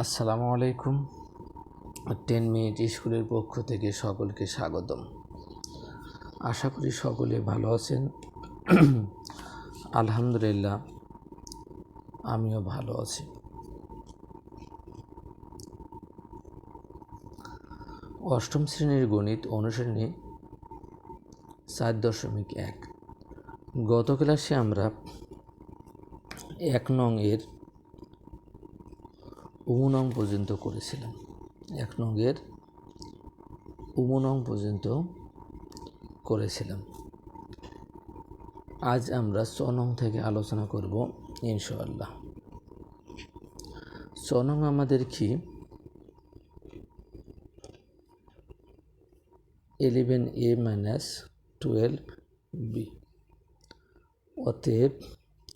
আসসালামু আলাইকুম। Ten minute স্কুলের পক্ষ থেকে সকলকে স্বাগতম। আশা করি সকলে ভালো আছেন। আলহামদুলিল্লাহ, আমিও ভালো আছি। অষ্টম শ্রেণির গণিত অনুশ্রেণী চার দশমিক এক। গত ক্লাসে আমরা এক নং এর উমনং পর্যন্ত করেছিলাম। এক নংয়ের উমনং পর্যন্ত করেছিলাম। আজ আমরা ছ নং থেকে আলোচনা করব ইনশাআল্লাহ। ছ নং আমাদের কি? Eleven A minus twelve B অতএব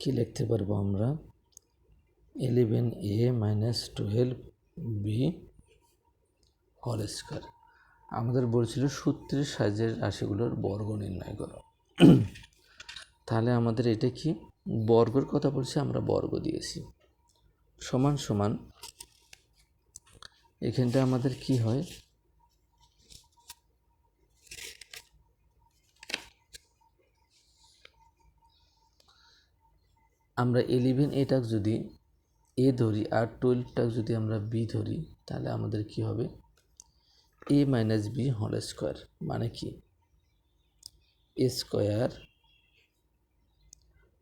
কী লিখতে পারব আমরা? Eleven A minus twelve B হল স্কোয়ার। আমাদের বলছিল সূত্রের সাহায্যের রাশিগুলোর বর্গ নির্ণয় করো। তাহলে আমাদের এটা কি? বর্গের কথা বলছে, আমরা বর্গ দিয়েছি। সমান সমান এখানটা আমাদের কি হয়? আমরা ইলেভেন এটাক যদি এ ধরি আর টুয়েলভটাক যদি আমরা বি ধরি, তাহলে আমাদের কি হবে? A minus B whole square মানে কি? এ স্কোয়ার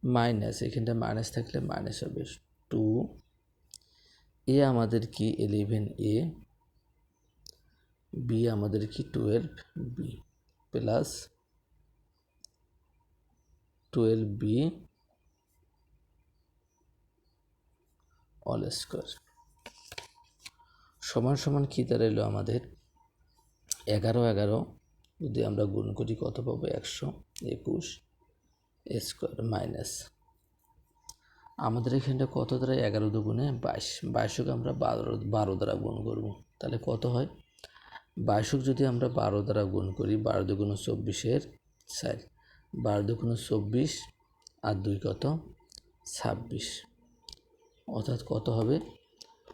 মাইনাস এখানটা মাইনাস থাকলে মাইনাস হবে টু এ আমাদের কি? ইলেভেন এ বি আমাদের কি? Twelve B plus twelve B all square সমান সমান কী দাঁড়াইলো আমাদের? এগারো এগারো। যদি আমরা গুণ করি কত পাবো? একশো একুশ স্কোয়ার মাইনাস আমাদের এখানটা কত দ্বারা এগারো দুগুণে বাইশ। বাইশকে আমরা বারো বারো দ্বারা গুণ করব। তাহলে কত হয়? বাইশক যদি আমরা বারো দ্বারা গুণ করি, বারো দুগুণ চব্বিশের চার। বারো দুগুণ চব্বিশ আর দুই কত? ছাব্বিশ। অর্থাৎ কত হবে?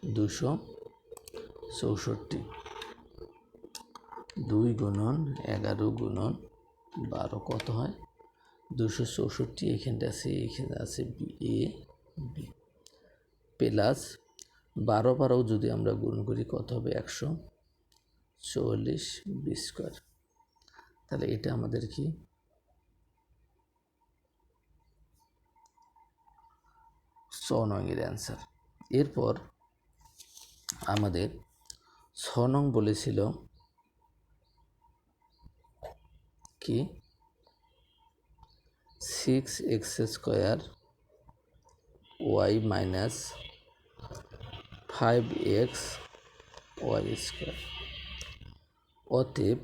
দুশো চৌষট্টি। দুই গুণন এগারো গুণন বারো কত হয়? দুশো চৌষট্টি এখানটা আছে, এখানে আছে বি, এ, বি। প্লাস বারো বারোও যদি আমরা গুণ করি, কত হবে? একশো চল্লিশ বি স্কোয়ার। তাহলে এটা আমাদের কি? ছ নংয়ের অ্যান্সার এরপর আমাদের ছ নং বলেছিল কি? Six X square Y minus five X Y square অতএব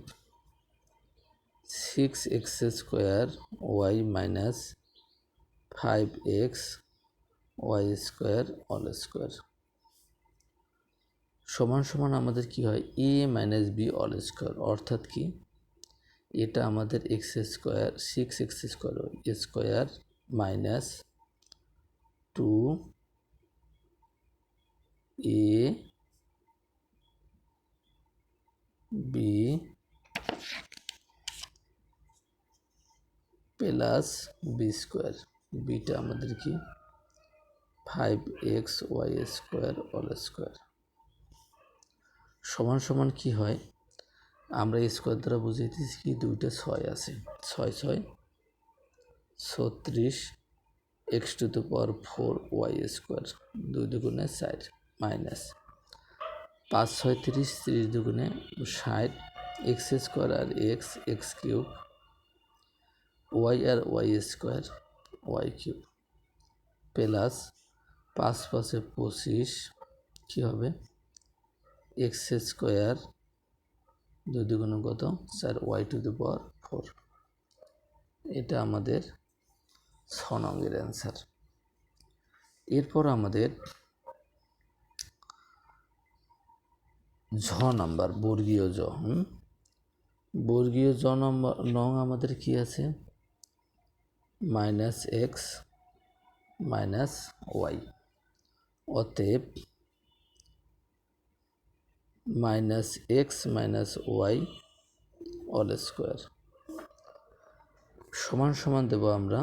six X square Y minus five X Y square all square. সমান সমান আমাদের কি হয়? A minus B all square. অর্থাৎ কি? এটা আমাদের X square, six X square square minus two A B plus B square. Beta আমাদের কি? Five X Y square all square সমান সমান কি হয়? আমরা স্কোয়ার দ্বারা বুঝাইতেছি কি দুইটা ছয় আছে। ছয় ছয় ছত্রিশ X to the power four Y square দুই দুগুণে ষাট মাইনাস পাঁচ ছয় তিরিশ তিরিশ দুগুণে ষাট এক্স স্কোয়ার আর এক্স এক্স কিউব ওয়াই আর Y square Y cube plus পাঁচ পাঁচে পঁচিশ, কী হবে? এক্স স্কোয়ার দুই দুগুণ কত? Sir Y to the power four. এটা আমাদের ছ নঙ্গের অ্যান্সার। এরপর আমাদের ঝ নাম্বার, বর্গীয় জ হুম? বর্গীয় জ নম্বর, নং আমাদের কি আছে? Minus X minus Y. অতএব minus X minus Y all square সমান সমান দেবো আমরা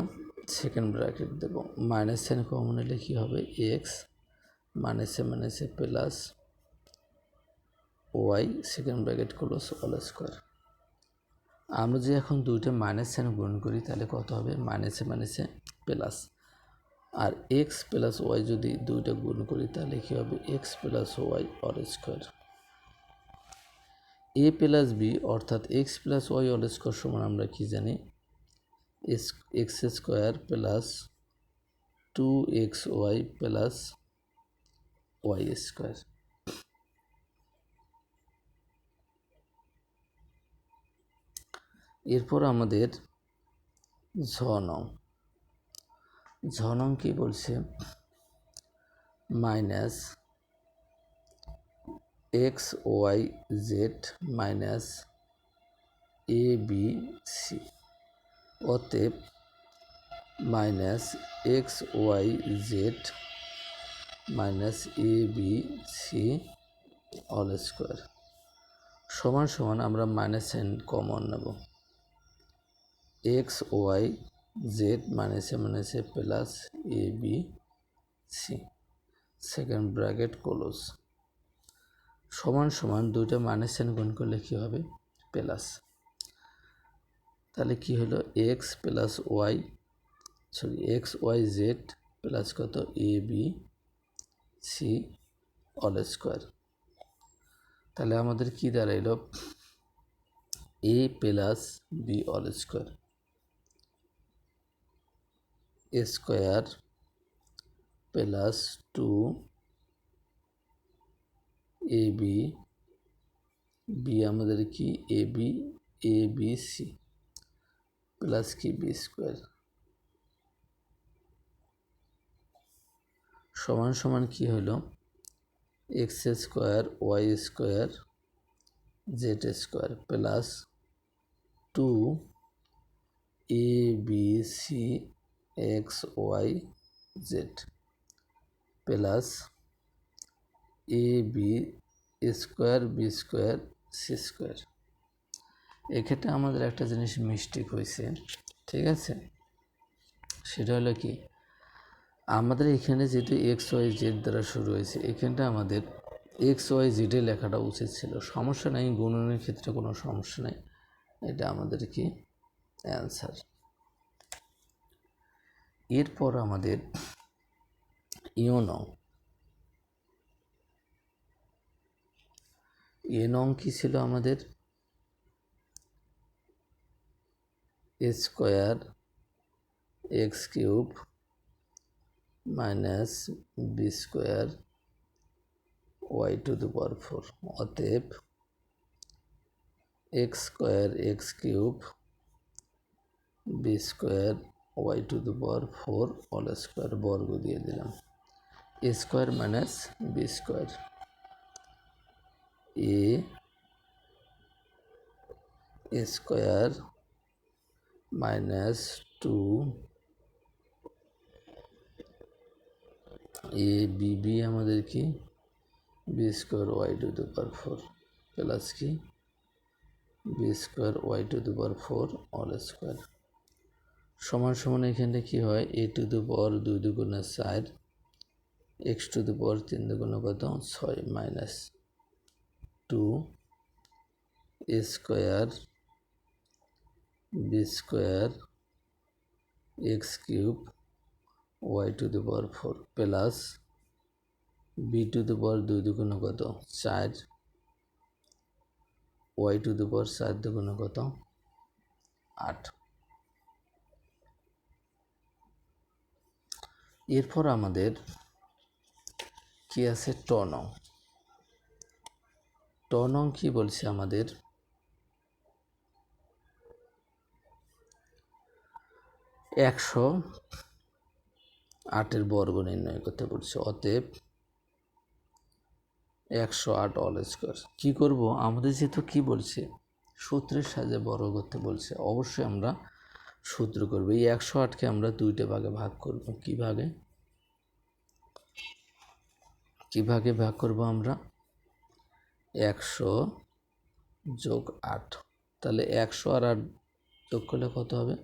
সেকেন্ড ব্র্যাকেট দেবো। মাইনাস সাইন কমন হলে কী হবে? এক্স মাইনাসে মাইনাসে plus Y second bracket close all square আমরা যে এখন দুইটা মাইনাস সাইন গুণ করি তাহলে কত হবে? মাইনাসে মাইনাসে প্লাস আর এক্স প্লাস ওয়াই যদি দুইটা গুণ করি, তাহলে কী হবে? X plus Y all square A plus B অর্থাৎ X plus Y all square সমান আমরা কি জানি? X square plus two X Y plus Y square এরপর আমাদের ঝ নং। ঝ নং কি বলছে? Minus X Y Z minus A B C. অতএব minus X Y Z minus A B C all square. সমান সমান আমরা মাইনাস এন কমন নেব। এক্স ওয়াই জেড মাইনাসে মাইনাসে plus A B C second bracket close সমান সমান দুইটা মাইনাস এন গুণ করলে কী হবে? প্লাস তাহলে কি হলো? X plus Y sorry X Y Z plus কত? A B C all square তাহলে আমাদের কি দাঁড়াইল? A plus B all square square plus two A B B আমাদের কি? A B A B C plus কি? B square. সমান সমান কি হলো? X square, Y square, Z square plus two A B C X, Y, Z plus A B square B square, C square. এক্ষেত্রে আমাদের একটা জিনিস মিস্টেক হয়েছে, ঠিক আছে? সেটা হলো কি? আমাদের এখানে যেহেতু এক্স, ওয়াই, জেড দ্বারা শুরু হয়েছে, এখানটা আমাদের এক্স, ওয়াই, জেডে লেখাটা উচিত ছিল। সমস্যা নেই, গুণনের ক্ষেত্রে কোনো সমস্যা নেই। এটা আমাদের কি? অ্যান্সার। এরপর আমাদের ইয়নং ইয়নং কি ছিল আমাদের? Square X cube minus B square Y to the power four. অতএব X square X cube B square Y to the power four all square বর্গ দিয়ে দিলাম। A square minus B square A square minus two A B B আমাদের কি? B square Y to the power four plus কি? B square Y to the power four all square সমান সমান এখানে কি হয়? এ টু দু পাওয়ার দুই দুগুণে চার এক্স টু দু পাওয়ার তিন দুগুণে কত? ছয় minus two A square B square X cube Y to the power four plus B to the power দুই দুগুণ কত? চার ওয়াই টু দু পাওয়ার চার দুগুণ কত? আট। এরপর আমাদের কি আছে? টনং। টনং কি বলছে আমাদের? একশো আটের বর্গ নির্ণয় করতে বলছে। অতএব একশো আট অল স্কোয়ার কী করব? আমাদের যেহেতু কী বলছে? সূত্রের সাহায্যে বর্গ করতে বলছে। অবশ্যই আমরা সূত্র করব। এই একশো আটকে আমরা দুইটা ভাগে ভাগ করব। কী ভাগে? ভাগে ভাগ করব আমরা? একশো যোগ আট। তাহলে একশো আর আট যোগ করলে কত হবে?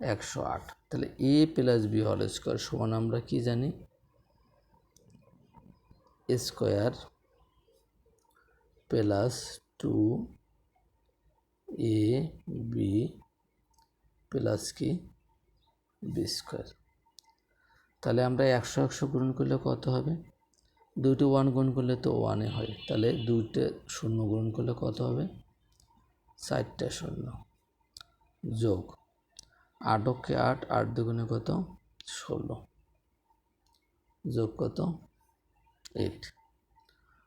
একশো আট। তাহলে এ প্লাস বি হল স্কোয়ার সমান আমরা কি জানি? Square plus two A B plus কি? B square. তাহলে আমরা একশো একশো গুণ করলে কত হবে? দুইটো ওয়ান গুণ করলে তো ওয়ানে হয়। তাহলে দুইটা শূন্য গুণ করলে কত হবে? চারটা শূন্য। যোগ আটকে আট আট দুগুণে কত? ষোলো। যোগ কত? এইট।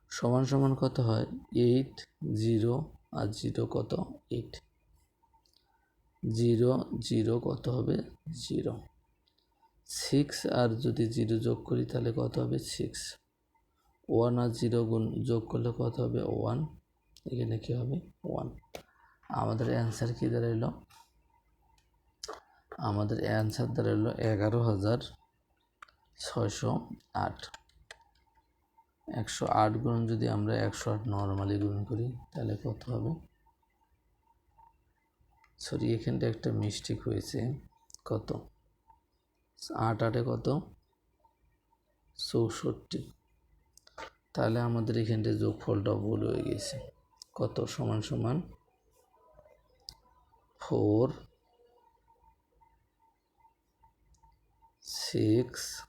সমান সমান কত হয়? এইট, জিরো, আর জিরো কত? এইট। জিরো জিরো কত হবে? জিরো। সিক্স আর যদি জিরো যোগ করি তাহলে কত হবে? সিক্স ওয়ান আর জিরো গুণ যোগ করলে কত হবে? ওয়ান এখানে কী হবে? ওয়ান আমাদের অ্যান্সার কী দাঁড়াইলো? আমাদের অ্যান্সার দাঁড়াইলো এগারো হাজার ছয়শো আট। একশো আট গুণ যদি আমরা একশো আট নর্মালি গুণ করি, তাহলে কত হবে? সরি, এখানটা একটা মিস্টেক হয়েছে। কত? আট আটে কত? চৌষট্টি। তাহলে আমাদের এখানটা যোগফলটা ভুল হয়ে গেছে। কত সমান সমান? ফোর সিক্স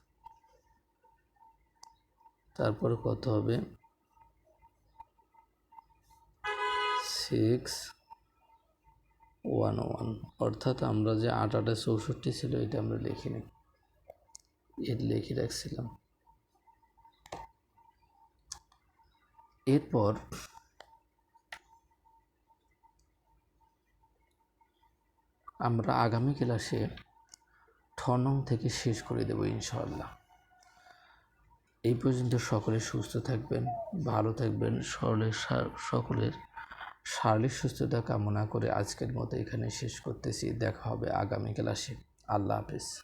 তারপরে কত হবে? Six one one. অর্থাৎ আমরা যে আট, আটে চৌষট্টি ছিল, এটা আমরা লিখিনি এর লিখে রাখছিলাম। এরপর আমরা আগামী ক্লাসে ঠ নং থেকে শেষ করে দেব ইনশাআল্লাহ। এই পর্যন্ত সকলে সুস্থ থাকবেন, ভালো থাকবেন, সকলের সকলের শারীরিক সুস্থতা কামনা করে আজকের মতো এখানে শেষ করতেছি। দেখা হবে আগামী ক্লাসে আল্লাহ হাফিজ।